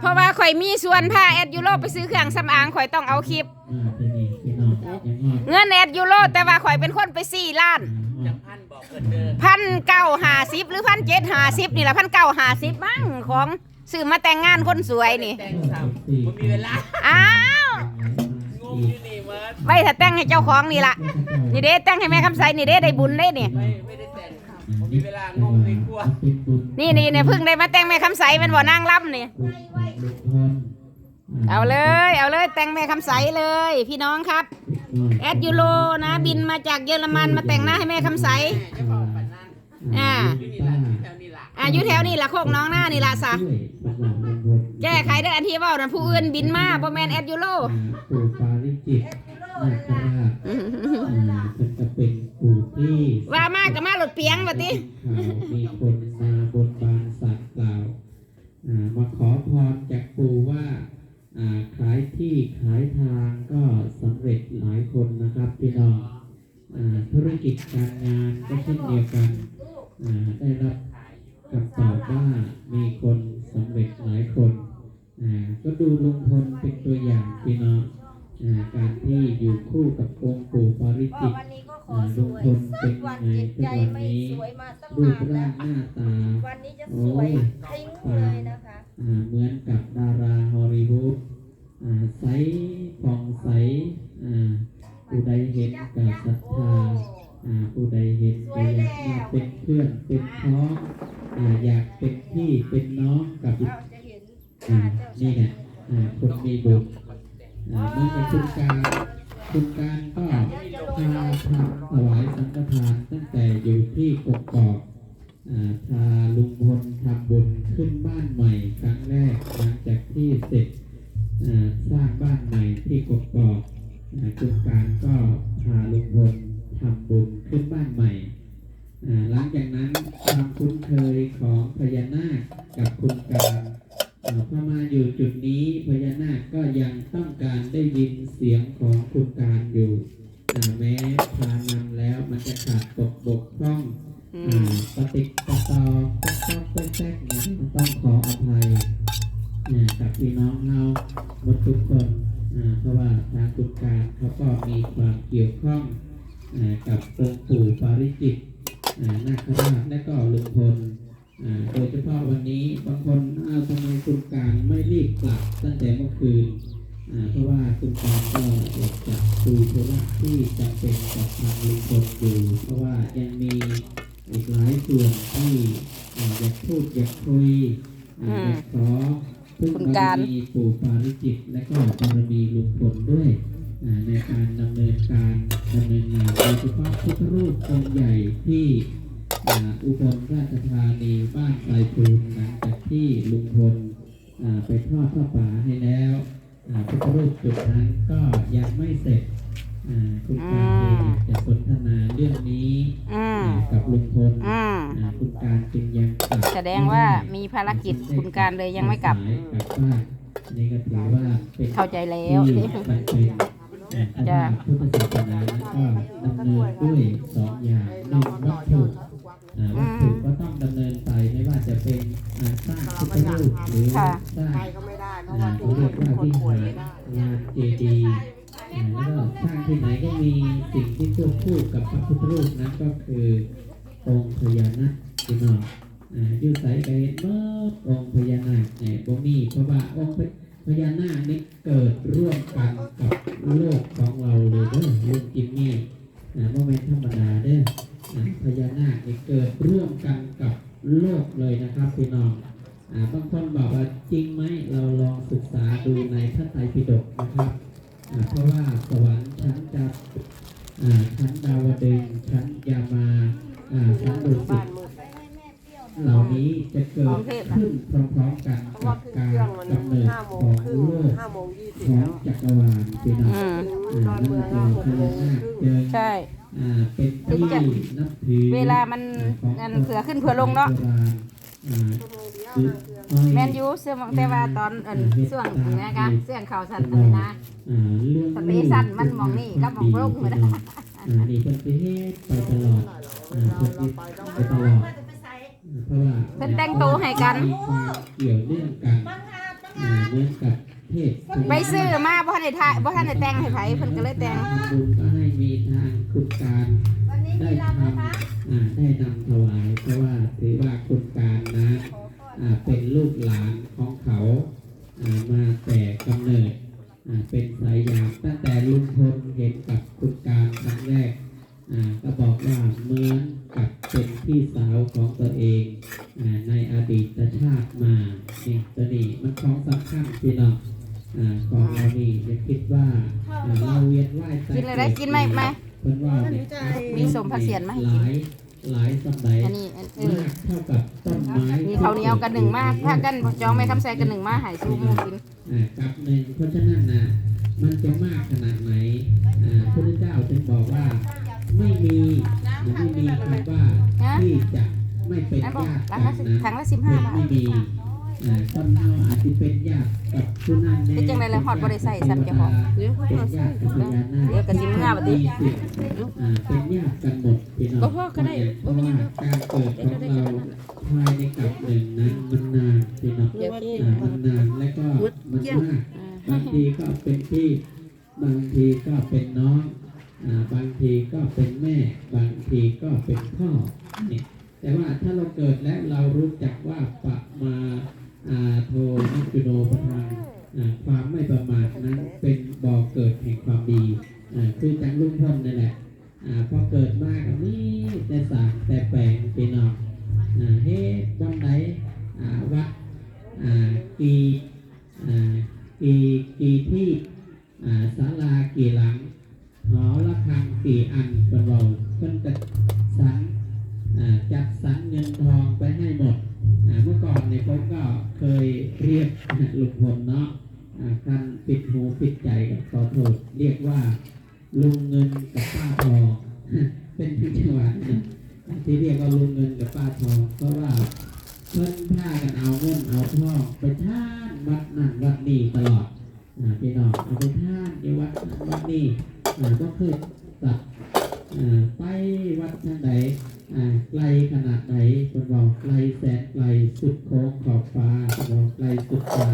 เพราะว่าข่อยมีส่วนพาแอดยูโรไปซื้อเครื่องสำอางข่อยต้องเอาคลิป เงินแอดยูโรแต่ว่าข่อยเป็นคนไปสี่ล้านพันบอกเกิดเด้อพันเก้าหาสิบหรือพันเจ็ดหาสิบนี่แหละพันเก้าหาสิบมั้งของซื้อมาแต่งงานคนสวยนี่ แต่งสามผมมีเวลา อ้าว งงอยู่นี่มาไว้ถ้าแต่งให้เจ้าของนี่ละนี่เด้แต่งให้แม่คำใสนี่เด้ได้บุญเด้นี่ไม่ไม่ได้แต่ง ผมมีเวลางงในครัวเป็นบุญนี่นี่เนี่ยเพิ่งได้มาแต่งแม่คำใสเป็นบ่นางรับนี่บุญลุงพลเอาเลย เอาเลยแต่งแม่คำใสเลย พี่น้องครับ แอดยูโรนะ บินมาจากเยอรมันมาแต่งหน้าให้แม่คำใสจะบอกปันนั่นอ่าอยู่นี่ละแถวนี้ละอายุแถวนี่ละโคกน้องหน้านี่ละซะด้วยบัตรหลวงลุงพลแก้ไขเด้ออันที่เว่านะผู้อื่นบินมาบ่แม่นแอดยูโร ที่ว่ามากกับมาหลดเปียงว่าติข่าวมีคนมาบนบานสัตว์กล่าวอ่ามาขอพรจากปู่ว่าอ่าขายที่ขายทางก็สำเร็จหลายคนนะครับพี่น้องอ่าธุรกิจการงานก็เช่นเดียวกันอ่าได้รับคำตอบว่ามีคนสำเร็จหลายคนอ่าก็ดูลุงพลเป็นตัวอย่างพี่น้องอ่าการที่อยู่คู่กับองค์ปู่ปาริจิตวันนี้ก็ข อสวยสักวันจิตใจไม่สวยมาตั้งรูปนานร่าแล้วงหน้าตาวันนี้จะสวยทิ้งเลยนะคะ อ่าเหมือนกับดาราฮอลลีวูดอ่าใสผ่องใสอ่าผู้ใดเห็นกับศรัทธาอ่าผู้ใดเห็นก็อยากมาเป็นเพื่อนเป็นพ้องอ่าอยากเป็นพี่เป็นน้องกับเราจะเห็นหอ่าน้าเจ้านี่ชายแหละ อ่าคนมีบุญอ่าเมื่อเป็นคุณการ คุณการก็พาทำถวายสังฆทานตั้งแต่อยู่ที่กกอกอ่าพาลุงพลทำบุญขึ้นบ้านใหม่ครั้งแรกหลังจากที่เสร็จอ่าสร้างบ้านใหม่ที่กกอกอ่าคุณการก็พาลุงพลทำบุญขึ้นบ้านใหม่อ่าหลังจากนั้นความคุ้นเคยของพญานาคกับคุณการอ่าพอมาอยู่จุดนี้พญานาคก็ยังต้องการได้ยินเสียงของคุณการอยู่อ่าแม้พานำแล้วมันจะขาดตกบกพร่อง อื อ่าม ปฏิกปะตอแป๊กแป๊กแป๊กเนี่ยต้องขออภัยเนี่ยกับพี่น้องเราหมดทุกคนอ่าเพราะว่าทางกุศการเขาก็มีความเกี่ยวข้องอ่ากับองค์ปู่ปาริจิตอ่านาคราชและก็ลุงพลอ่าโดยเฉพาะวันนี้บางคนเอาทำไมคุณการไม่รีบกลับตั้งแต่เมื่อคืนอ่าเพราะว่าคุณ การก็อยากจะคุยธุระที่จำเป็นกับทางลุงพลอยู่เพราะว่ายังมีอีกหลายส่วนที่อยากพูดอยากคุยอ่าอืมอยากขอพึ่งบารมีปู่ปาริจิตและก็บารมีลุงพลด้วยในการดำเนินการดำเนินงานโดยเฉพาะพุทธรูปองค์ใหญ่ที่อุบลราชธานีบ้านไทรภูมิหลังจากที่ลุงพลไปทอดผ้าป่าให้แล้ว พุทธรูปจุดนั้นก็ยังไม่เสร็จอ่าคุณการเองอยากจะสนทนาเรื่องนี้อืมกับลุงพลอืมอ่าคุณการจึงยังกลับแสดงว่ามีภารกิจคุณการเลยยังไม่กลับสายกลับบ้านนี่ก็ถือว่าเป็นเข้าใจแล้วที่มันเป็นอ่าจ้ะพุทธศาสนานั้นก็ดำเนินด้วยสองอย่างหนึ่งวัตถุอ่าวัตถุก็ต้องดำเนินไปไม่ว่าจะเป็นอ่าสร้างพุทธรูปหรือสร้างไปก็ไม่ได้ เพราะอ่าว่าเขาเรียกว่าวิหารงานเจดีย์อ่าแล้วก็สร้างที่ไหนก็มีสิ่งที่ควบคู่กับพระพุทธรูปนั้นก็คือองค์พญานาคพี่น้องอ่ายู่ใส่ไปเห็นเมื่อองค์พญานาคเนี่ยบ่มีเพราะว่าองค์พญานาคนี่เกิดร่วมกันกับโลกของเราเลยเด้อลุงกิมมี่อ่าโมเมนธรรมดาเด้อพญานาคนี่เกิดร่วมกันกับโลกเลยนะครับพี่น้อง บางคนบอกว่าจริงไหมเราลองศึกษาดูในพระไตรปิฎกนะครับเพราะว่าสวรรค์ชั้นจับชั้นดาวดึงชั้นยามาชั้นดุสิตเหล่านี้จะเกิดขึ้นพร้อมๆกันกับการกำเนิดของโลกของจักรวาลพี่น้องอืมถึงอ่าดอนนั่นเมืองคือห้าหกพญานาคครึ่งเดินใช่อ่าเป็นที่นับถือเวลามันอันเผื่อขึ้นเผื่อลงเนาะ โบราณอ่าชั่วโมงเดียวห้าเครื่องแมนยูเสื้อมแต่ว่าตอนอันเสื่องนะกะเสื่องเข่าสั่นอะไรนะอ่าเรื่องสเตชันมันมองนี่กับมองลงเหมือนกันอ่านี่เพิ่นไปเฮ็ดไปตลอดอ่าเพิ่นเฮ็ดไปตลอดอ่าเพราะว่าเพิ่นแต่งตัวให้กันมีความเกี่ยวเนื่องกันบางหาไปอ่าเหมือนกับเทศไปซื้อมาบ่ทันได้ถ่ายบ่ทันได้แต่งให้ไผเพิ่นก็เลยแต่งทำบุญก็ให้มีทางคุณการวันนี้ ได้ทำไหมคะำอ่าได้นำถวายเพราะว่าถือว่าคุณการนะอ่าเป็นลูกหลานของเขาอ่ามาแต่กำเนิดอ่าเป็นสายยามตั้งแต่ลุงพลเห็นกับคุณการครั้งแรกอ่าก็บอกว่าเหมือนกับเป็นพี่สาวของตัวเองอาในอดีตชาติมานี่ตัวนี้มันของสำคัญพี่น้องอาของเรานี่จะคิดว่าอ่าเราเวียนว่ายตายกินเลยได้กินไหมไหม เพิ่นว่าเนี่ยมีสมพระเสียรมาให้หกินลายหลายสมัยอันนี้อันเออมากเท่ากับต้นไม้มีข้าวเหนียวกันหนึ่งมาก ถ้ากันจองแม่คำใส่กันหนึ่งมาให้สู้หมูกิน อ่ากับหนึ่งเพราะฉะนั้นนะมันจะมากขนาดไหนอ่าพระเจ้าจึงบอกว่าไม่มีไม่มีคำว่าที่จะไม่เป็นนั่นบอกญาติรากัคานสินะ ถังละสิบห้าบาท ไม่มีอ่าคนเราอาจจะเป็นญาติ กับผู้นั้นแน่ที่จังไรเลยฮอดบ่ได้ใส่ซ้ำเจ้าของเป็นญาติกับพญานาคเดี๋ยวกระสิเมื่อบัดนี้มีสิทธิ์อ่าเป็นญาติกันหมดพี่น้องก็พ่อก็ได้เพราะว่าการเกิดของเราภายในกับหนึ่งนั้นมันนานพี่น้องเดี๋ยวกินอ่ามันนานและก็มันมากบางทีก็เป็นพี่บางทีก็เป็นน้องอ่าบางทีก็เป็นแม่ บางทีก็เป็นพ่อเนี่ยแต่ว่าถ้าเราเกิดแล้วเรารู้จักว่าปะมา อาโทนักจุโนปทานความไม่ประมาทนั้นเป็นบ่อเกิดแห่งความดีอ่าคือจังลุงพลนี่นแหละอ่าพอเกิดมากนี่แต่สากแต่แปลงพี่น้องอ่าเฮ็ดวันไหนอ่าวัดอ่ากีอ่ากี่กี่ที่อ่าศาลากี่หลังหอระฆังกี่อันเป็นเราเพิ่นจะสรรอ่าจัดสรรเงินทองไปให้หมด เมื่อก่อนเนี่ยผมก็เคยเรียกลุงพลเนาะอ่าคันปิดหูปิดใจกับขอโทษเรียกว่าลุงเงินกับป้าทองเป็นที่จังหวันที่เรียกว่าลุงเงินกับป้าทองเพราะว่าเพิ่นพากันเอาเงินเอาทองไปท่านวัดนั่นวัดนี้ตลอดอ่าพี่น้องเอาไปท่านที่วัดนั่นวัดนี่ก็เคยตัด ไปวัดทางใดไกลขนาดไหนคนบอกไกลแสนไกลสุดโค้งขอบฟ้าคนบอกไกลสุดฟ้า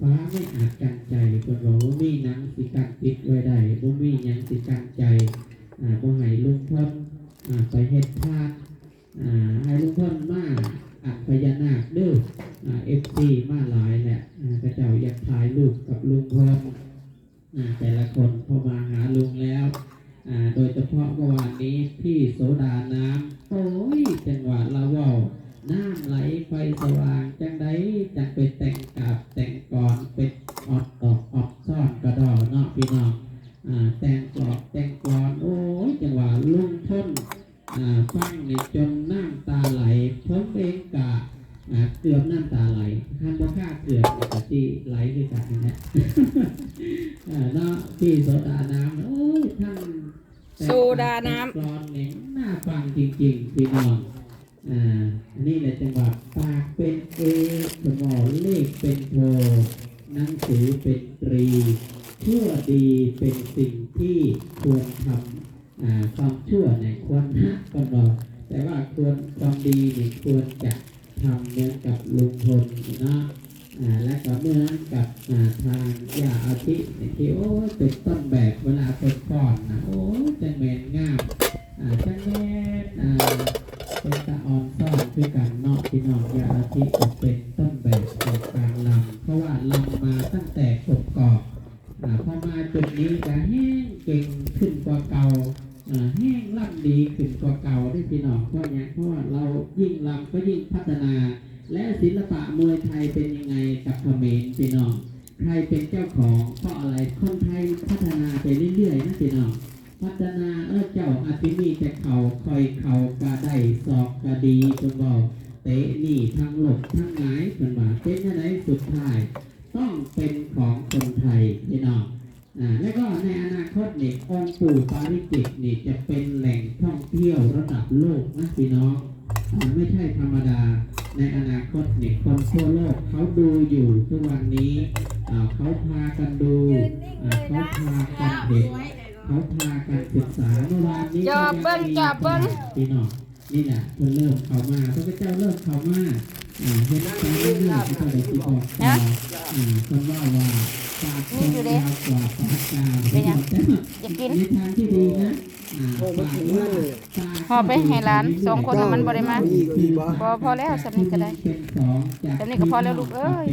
ฟ้าไม่อาจกันใจคนบอกว่ามีนังสิกันติดไว้ได้บ่มียังสิกันใจอ่าบ่ให้ลุงพ้นอ่าไปเฮ็ดทานอ่าให้ลุงพลมาอัดพญานาคเด้ออ่าเอฟซีมาหลายแหละอ่ากระเจ้าอยากถ่ายรูปกับลุงพลอ่าแต่ละคนพอมาหาลุงแล้ว อ่าโดยเฉพาะเมื่อวานนี้พี่โสดาน้ำโอ้ยจังหวะละว่าวน้ำไหลไฟสว่างจังไดจังไปแต่งกาบแต่งก่อนเป็นออดออกออกซ่อนกระดอเนาะพี่น้องอ่าแต่งกรอบแต่งกรอนโอ้ยจังหวะลุงพลอ่าฟังนี่จนน้ำตาไหลผมเองกะ อ่าเกือบน้ำตาไหลท่านบ่ค่าเกือบแต่ที่ไหลด้วยกันนะอ่าเนาะที่โซดาน้ำโอ้ยท่านแต่โซดาน้ำกรอนเนี่ยน่าฟังจริงๆพี่น้องอ่าอันนี้แหละจังหวะปากเป็นเอสมองเลขเป็นโทหนังสือเป็นตรีชั่วดีเป็นสิ่งที่ควรทำ อ่าความชั่วเนี่ยควรละก็บอกแต่ว่าควรความดีเนี่ยควรจะทำเหมือนกับลุงพลเนาะอ่าและก็เหมือนกับอ่าทางยาอาทิเนี่ยที่โอ้ยเป็นต้นแบบเวลาเป็นป้อนนะโอ้ยจะเหม็นงามอ่าจะแม่นอ่าเป็นตะออนซ่อนคือกันเนาะพี่น้องยาอาทิจะเป็นต้นแบบของการลำเพราะว่าลำมาตั้งแต่กบกอก อ่าพอมาจุดนี้จะแห้งเก่งขึ้นกว่าเก่าอ่าแห้งล่ำดีขึ้นกว่าเก่าได้พี่น้องเพราะอย่าง เรายิ่งลำก็ยิ่งพัฒนา และศิลปะมวยไทยเป็นยังไงกับเขมรพี่น้อง ใครเป็นเจ้าของเพราะอะไรคนไทยพัฒนาไปเรื่อยๆนะพี่น้องพัฒนาเออเจ้าอาจจะมีแต่เข่าคอยเข่ากระได้ศอกกระดีจนบอกเตะนี่ทั้งหลบทั้งหงายจนว่าเป็นยังไงสุดท้าย ต้องเป็นของคนไทยพี่น้องอ่าและก็ในอนาคตเนี่องค์ปู่ปาริจิตนี่จะเป็นแหล่งท่องเที่ยวระดับโลกนะพี่น้อง อ่าไม่ใช่ธรรมดา ในอนาคตนี่คนทั่วโลกเขาดูอยู่ทุกวันนี้อ่าเขาพากันดูอ่าเขาพากันเห็นเขาพากันศึกษาเมื่อวานนี้จอบเบิ่งจอบเบิ่งพี่น้องนี่แหละเพิ่นเริ่มเข้ามาพระเจ้าเริ่มเข้ามา อ่าเฮ็ดไปเรื่อยๆพระเด้สิบอกอยากว่าปากกาเป็นหยังแต่จะกินในทางที่ดีนะอ่าปากว่าปากห่อไปให้ร้านสองคนมันบริมาพอพอแล้วสำนี้ก็ได้สำนี้ก็พอแล้วลูกเอ้ย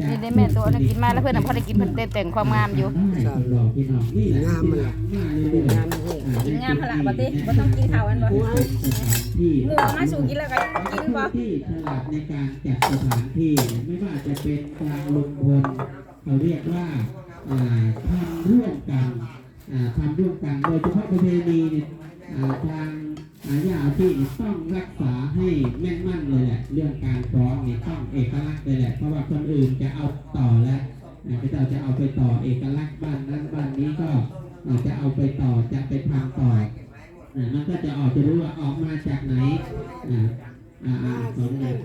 นมิตรจากนี่ได้แม่ตัวนั้นกินมาแล้วเพื่อนน่ะพอได้กินเพิ่นได้แต่งความงามอยู่ได้ตลอดพี่น้องนี่แหละงามมันล่ะมาเรื่อยๆงานโหกินงามพละบ่ติบ่ต้องกินข้าวอันบ่ที่หมูมาสู่กินแล้วก็กินบ่ที่ฉลาดในการจัดสถานที่ไม่ว่าจะเป็นการลงพลเขาเรียกว่าอ่าทำร่วมกันอ่าทำร่วมกันโดยเฉพาะประเพณีเนี่ยอ่าทาง อาญาที่ต้องรักษาให้แม่นมั่นเลยแหละ เรื่องการฟ้องนี่ต้องเอกลักษณ์เลยแหละ เพราะว่าคนอื่นจะเอาต่อแล้วพระเจ้าจะเอาไปต่อเอกลักษณ์บ้านนั้นบ้านนี้ก็จะเอาไปต่อจะไปทำต่อมันก็จะออกจะรู้ว่าออกมาจากไหนอ่าอ่าอ่าสองอย่าง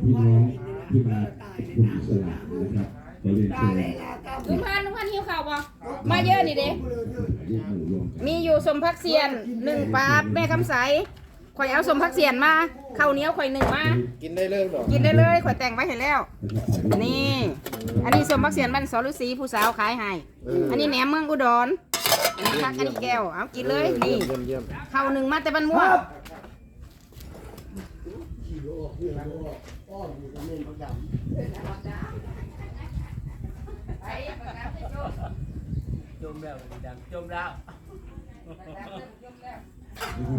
พี่น้องที่มาคุณอิสระนะครับ เรียนเชิญลุงพันลุงพันหิวข้าวบ่มาเยอะนี่เด้เรียกหมู่รวมกันมีอยู่สมพักเสียนหนึ่งปาบแม่คำใสข่อยเอาสมพักเสียนมาข้าวเหนียวข่อยหนึ่งมา กินได้เลยบ่กินได้เลยข่อยแต่งไว้ให้แล้วนะครับถ่ายรูปนี่ อันนี้สมพักเสียนบ้านสอฤษีผู้สาวขายให้ อันนี้แหนมเมืองอุดรอันนี้พักอันนี้แก้ว เอากินเลยนี่ เยี่ยมเยี่ยมข้าวหนึ่งมาแต่บ้านม่วง จมแล้วดังจมแล้วนะครับ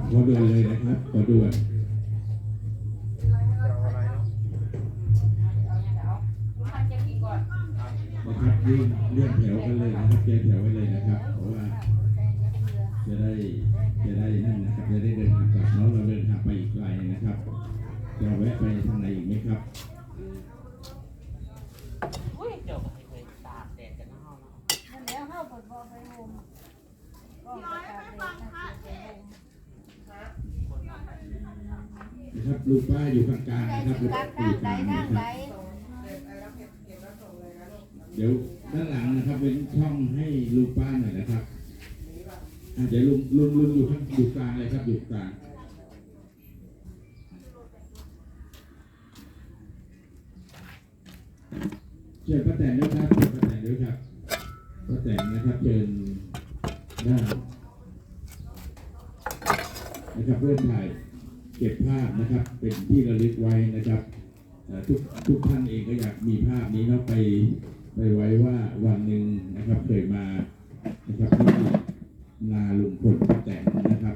ขอด่วนเลยนะครับขอด่วนนะครับยื่นเลื่อนแถวกันเลยนะครับเรียงแถวไว้เลยนะครับเพราะว่าจะได้จะได้นั่นนะครับจะได้เดินทางกลับเนาะเราเดินทางไปอีกไกลนะครับจะแวะไปทางไหนอีกไหมครับ อุ้ยเจ้าไปตากแดดกันนะเฮาเนาะ นะครับ ลุงป้าอยู่กลางๆนะครับลุงป้าอยู่กลางนะครับเดี๋ยวด้านหลังนะครับเป็นช่องให้ลุงป้าหน่อยนะครับอะเดี๋ยวลุงลุงลุงอยู่ข้างอยู่กลางเลยครับอยู่กลางเชิญป้าแตนด้วยครับเชิญป้าแตนด้วยครับป้าแตนนะครับเชิญด้านนะครับร่วมถ่าย เก็บภาพนะครับเป็นที่ระลึกไว้นะครับทุกทุกท่านเองก็อยากมีภาพนี้เนาะไปไปไว้ว่าวันหนึ่งนะครับเคยมานะครับที่นาลุงพลแตนนะครับ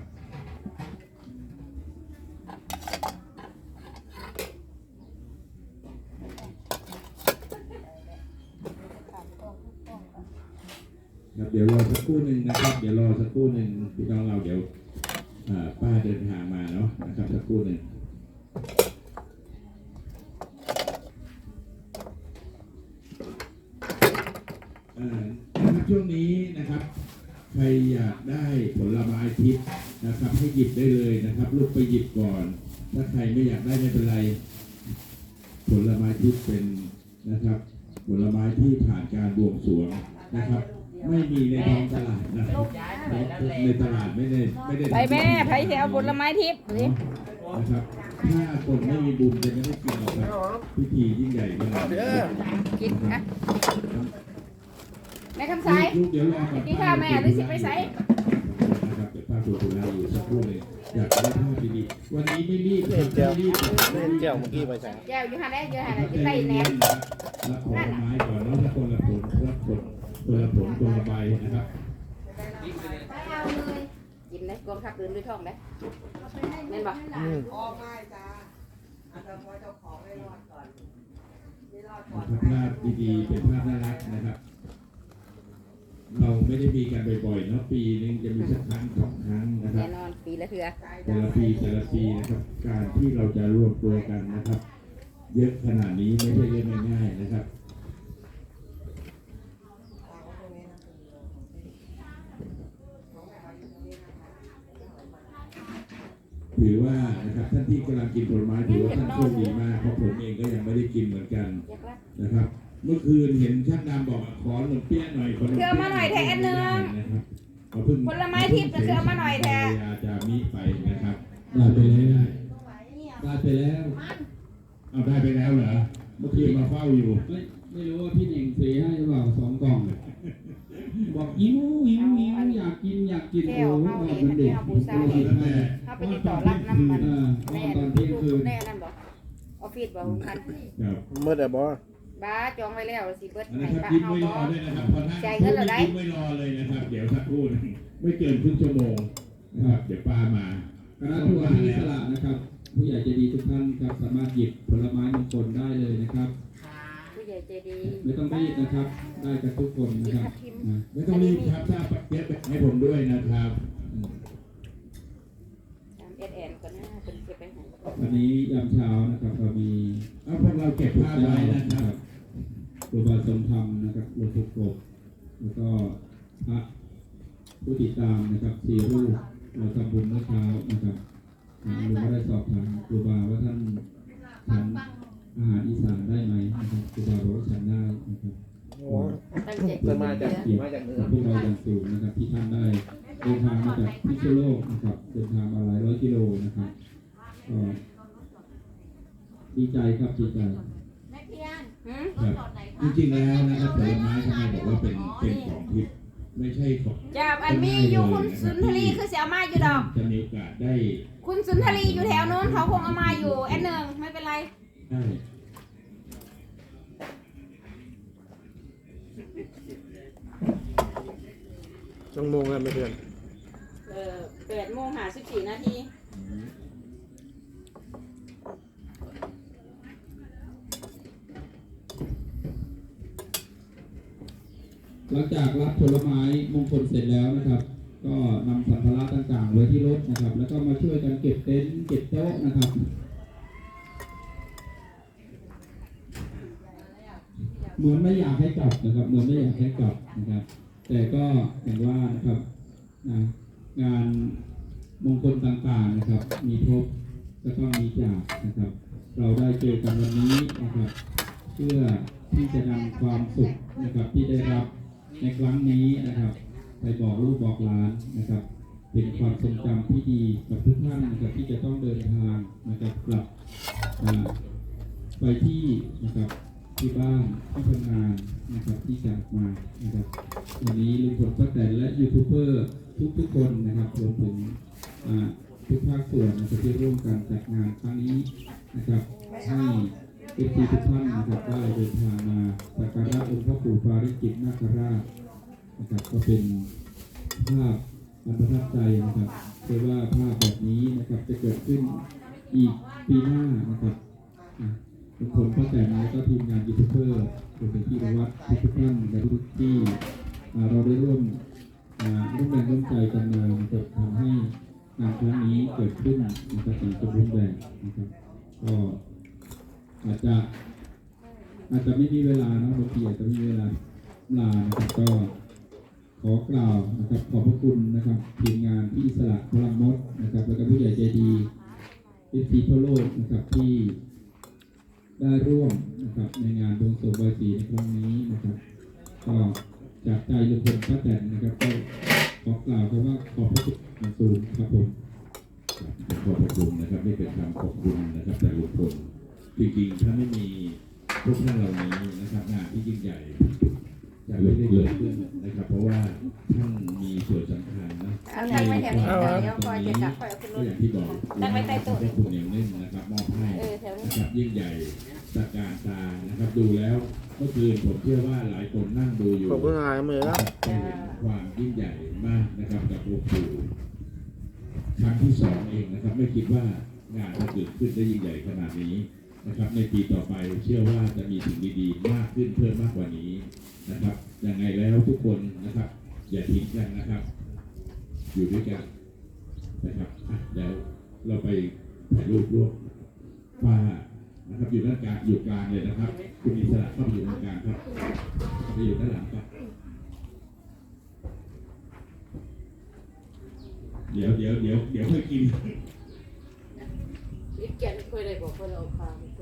ครับเดี๋ยวรอสักครู่หนึ่งนะครับ เดี๋ยวรอสักครู่หนึ่งพี่น้องเราเดี๋ยว ป้าเดินทางมาเนาะนะครับสักครู่หนึ่งนะครับช่วงนี้นะครับใครอยากได้ผลไม้ทิพย์นะครับ ให้หยิบได้เลยนะครับลูกไปหยิบก่อน ถ้าใครไม่อยากได้ไม่เป็นไร ผลไม้ทิพย์เป็นนะครับ ผลไม้ที่ผ่านการบวงสรวงนะครับ ไม่มีในท้องตลาดนะครับย้ายไปแล้วแหละในตลาดไม่ได้ไม่ได้ไปแม่ไผสิเอาผลไม้ทิพย์สินะครับถ้าคนไม่มีบุญจะไม่ได้กินหรอกครับพิธียิ่งใหญ่ขนาดนี้กินอะแม่คำใสลูกเดี๋ยวรอก่อนกินข้าวแม่หรือสิไปไสนะครับเดี๋ยวป้าตัวคุณาอยู่สักครู่หนึ่งอยากได้ภาพดีๆวันนี้ไม่รีบครับไม่รีบเล่นเจ้าเมื่อกี้ไปใส่แก้วอยู่หันได้อยู่หันได้กินไปแหนมรับผลไม้ก่อนเนาะถ้าคนละผลรับผล คนละผลคนละใบนะครับกินได้กลมทักคืนด้วยท้องได้แม่นบ่อืมออกง่ายจ้าอันนั้นพอเจ้าของให้รอดก่อนไม่รอดก่อนภาพดีๆเป็นภาพน่ารักนะครับ เราไม่ได้มีกันบ่อยๆเนาะปีนึงจะมีสักครั้งสองครั้งนะครัแน่บนอนปีละเทื่อแต่ละปีแต่ละปีนะครับการที่เราจะรวมตัวกันนะครับ เยอะขนาดนี้ไม่ใช่เรื่องง่ายๆนะครับ ถือว่านะครับท่านที่กำลังกินผลไม้ถือว่าท่านโชคดีมากเพราะผมเองก็ยังไม่ได้กินเหมือนกันอยากละนะครับ เมื่อคืนเห็นช่างดำบอกขอขนมเปี๊ยะหน่อยขนมคือเอามาหน่อยแทนนึงนะครับเขาเพิ่งผลไม้ทิพย์น่ะคือเอามาหน่อยแทนภรรยาจะมีไปนะครับได้ไปแล้วได้ไปแล้วเอาได้ไปแล้วเหรอเมื่อคืนมาเฝ้าอยู่ไม่ไม่รู้ว่าพี่เน่งซื้อให้หรือเปล่าสองกล่อง บอกหิวหิวหิวอยากกินอยากกินแก้โอ้วโหเอาบอกเองมันเด็กแก้วบูชาเราหยิบให้เขาไปติดต่อรับน้ำมันเออแน่ตอนเที่ยงคืนแน่นั่นบอกออฟฟิศบอกคุณพันครับเมื่อแต่บอบ้าจองไว้แล้วสิเบิร์ดอันให้นะครับป้ายิ้มเฮาไม่รบออด้วยนะครับพอนั่งจ่ายเงินเหรอได้ยิ้มไม่รอเลยนะครับ เดี๋ยวสักครู่หนึงไม่เกินครึ่งชั่วโมงนะครับเดี๋ยวป้ามาคณะทัวร์ที่อิสระนะครับ ผู้ใหญ่ใจดีทุกท่านครับสามารถหยิบผลไม้มงคลได้เลยนะครับ ผู้ใหญ่ใจดีไม่ต้องรีบนะครับ ได้กันทุกคนนะครับนะไม่ต้องรีบครับถ้าเปี๊ยะให้ผมด้วยนะครับอืมตามเอสแอนก่อนนะเป็นเก็บไปไหนวันนี้ยามเช้านะครับเรามีเอาพวกเราเก็บภาพไว้นะครับ ครูบาทรงธรรมนะครับหลวงปู่กบแล้วก็พระผู้ติดตามนะครับสี่รูปเราทำบุญเมื่อเช้านะครับอ่าลุงก็ได้สอบถามครูบาว่าท่านฉัน อาหารอีสานได้ไหมนะครับครูบาบอกว่าฉันได้นะครับโอ้ตั้งใจเกิดมาจากเกียรติมาจากเหนือของพวกเราอย่างสูงนะครับที่ท่านได้เดินทางมาจากพิษณุโลกนะครับเดินทางมาหลายร้อยกิโลนะครับก็ดีใจครับดีใจหืมครับจริงๆแล้วนะครับผลไม้ทำไมบอกว่าเป็นเป็นของทิพย์ไม่ใช่ของจ้าอันมีอยู่คุณสุนทรีคือเสียมาอยู่ดอกจะมีโอกาสได้ คุณสุนทรีอยู่แถวนู้นเขาคงเอามาอยู่แอนหนึ่งไม่เป็นไร ได้จังโมงกันไม่เพื่อนเออแปดโมงหาสิบสี่นาทีหลังจากรับผลไม้มงคลเสร็จแล้วนะครับ ก็นำสัมภาระต่างๆ ไว้ที่รถนะครับ แล้วก็มาช่วยกันเก็บเต็นท์เก็บโต๊ะนะครับ เหมือนไม่อยากให้กลับนะครับ เหมือนไม่อยากให้กลับนะครับ แต่ก็อย่างว่านะครับนะงานมงคลต่างๆนะครับ มีพบก็ต้องมีจากนะครับ เราได้เจอกันวันนี้นะครับ เพื่อที่จะนำความสุขนะครับที่ได้รับในครั้งนี้นะครับ ไปบอกลูกบอกหลานนะครับ เป็นความทรงจำที่ดีกับทุกท่านนะครับที่จะต้องเดินทางนะครับกลับไปที่นะครับ ที่บ้านที่ทำงานนะครับที่จากมานะครับวันนี้ลุงพลป้าแตนและยูทูบเบอร์ทุกๆคนนะครับรวมถึงทุกภาคส่วนนะครับที่ร่วมกันจัดงานครั้งนี้นะครับให้เอฟซีทุกท่านนะครับได้เดินทางมาสักการะองค์พระปู่ปาริจิตนาคราชนะครับก็เป็นภาพอันประทับใจนะครับเชื่อว่าภาพแบบนี้นะครับจะเกิดขึ้นอีกปีหน้านะครับ ทุกคนป้าแต่แล้วก็ทีมงานยูทูบเบอร์รวมถึงที่วัดทุกท่านและทุกที่เราได้ร่วมร่วมแรงร่วมใจกันมานะทำให้งานครั้งนี้เกิดขึ้นนะครับอย่างสมบูรณ์แบบนะครับก็อาจจะอาจจะไม่มีเวลาเนาะบางทีอาจจะไม่มีเวลาลานะครับก็ขอกล่าวนะครับขอบพระคุณนะครับทีมงานที่อิสระพลังมดนะครับแล้วก็ผู้ใหญ่ใจดีเอฟซีทั่วโลกนะครับที่ ได้ร่วมนะครับในงานดวงสมใบสีในครั้งนี้นะครับ ก็จากใจลุงพลป้าแตนนะครับก็ขอกล่าวคำว่าขอบพระคุณอย่างสูงครับผมขอบพระคุณนะครับนี่เป็นคำขอบคุณนะครับจากลุงพลจริงๆถ้าไม่มีพวกท่านเหล่านี้นะครับงานที่ยิ่งใหญ่ จะไม่ได้เกิดขึ้นนะครับ เพราะว่าท่านมีส่วนสำคัญนะเอาตั้งไว้แถวนี้เดี๋ยวคอยจะกลับคอยเอาขึ้นรก็ถอย่างที่บอกตั้งไว้ใต้โต๊ะขอบคุณอย่างนิ่งนะครับมอบให้เออแถวนี้นะครับยิ่งใหญ่ตระการตานะครับดูแล้วเมื่อคืนผมเชื่อว่าหลายคนนั่งดูอยู่ขอบคุณหายมือแล้วจะเห็นความยิ่งใหญ่มากนะครับกับหลวงปู่ครั้งที่สองเองนะครับ ไม่คิดว่างานจะเกิดขึ้นได้ยิ่งใหญ่ขนาดนี้ นะครับ ในปีต่อไปเชื่อว่าจะมีสิ่งดีๆ มากขึ้นเพิ่มมากกว่านี้นะครับยังไงแล้วทุกคนนะครับ อย่าทิ้งกันนะครับ อยู่ด้วยกันนะครับเดี๋ยวเราไปถ่ายรูปร่วมป้านะครับ อยู่ด้านกลางอยู่กลางเลยนะครับ คุณอิสระเข้าไปอยู่ตรงกลางครับไปอยู่ด้านหลังครับเดี๋ยวเดี๋ยวเดี๋ยวเดี๋ยวค่อยกิน อีกแกนเคยได้บอกว่าเราพาไปโต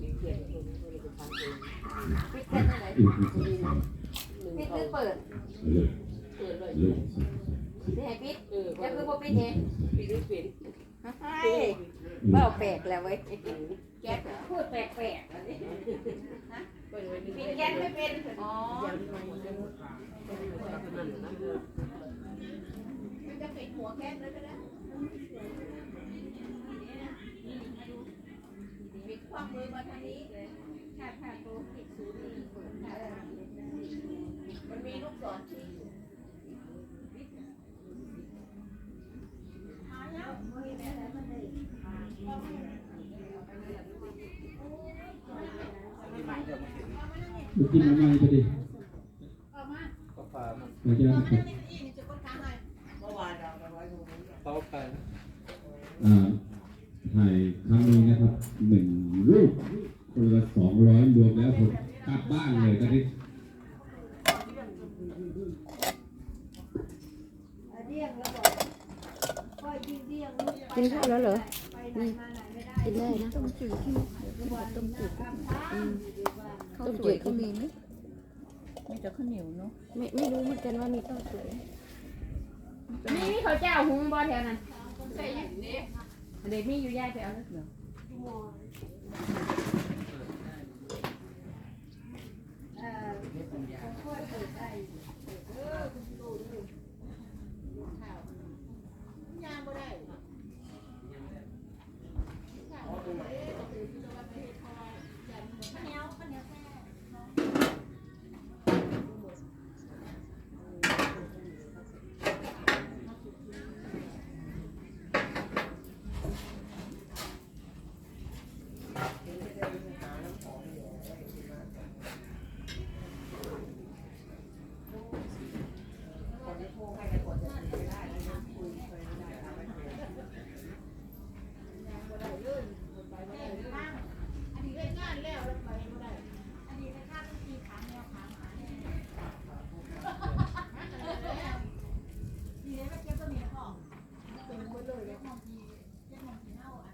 มีเขียนเองไม่ได้ไปทำเองปิดแค่ไหนอีกอีกหนึ่งปิดหเอารือเปิดเลิกเปิดเลยเลิกนี่ให้ปิดเออจะคือบ่ปิดเองปิดได้ปิดให้เบ้าแปลกแล้วเว้ยแก๊สพูดแปลกเปิดไว้ๆนี่ปิดแก๊สไม่เป็นอ๋อมันจะปิดหัวแก๊สเลยก็ได้ปิด ความมือมาทางนี้ถ้าถ้าโตปิดศูนย์นี่เปิดได้มันมีลูกศรชี้อยู่มาแล้วมือแม่แล้วมันเลยลูกกินอะไรไปดิออกมาเราจะเอามาในนี้นี่จะกดค้างหน่อย เมื่อวานเราไปไว้ตรงนี้ อ่าถ่ายครั้งนี้นะครับหนึ่งรูปคนละสองร้อยรวมแล้วผมกลับบ้านเลยตอนนี้ เดี่ยงแล้วบอกก็ยิงเดี่ยง กินข้าวแล้วเหรอ ไปไหนมาไหนไม่ได้ กินได้นะ ต้มจืดที่ต้มจืด อืม ข้าวสวยก็มีไหมมีแต่ข้าวเหนียวเนาะ ไม่ไม่ รู้เหมือนกันว่ามีข้าวสวยนี่มีเขาเจ้าหุงบ่แถวนั้นใส่อยู่นี่เด็กมีอยู่ย่ายไปเอาแล้วเหรอเอ่อค่อยเปิดได้เออคุณดูดูข่าวยางบ่ได้ข้าวเหนียวข้าวเหนียวแค่ อันนี้เล่นงานแล้วแล้วไปบ่ได้ อันนี้เล่นงานต้องมีขาแนวขาหมาเนี่ยนี่เลยมาเก็บตัวนี้ของเป็นคนเลยแล้วของที่เจ้าของที่เน่าอะ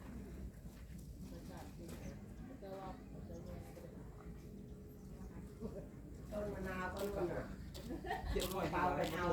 ต้ นมะนาวต้นมะนาวเปล่าไปเอา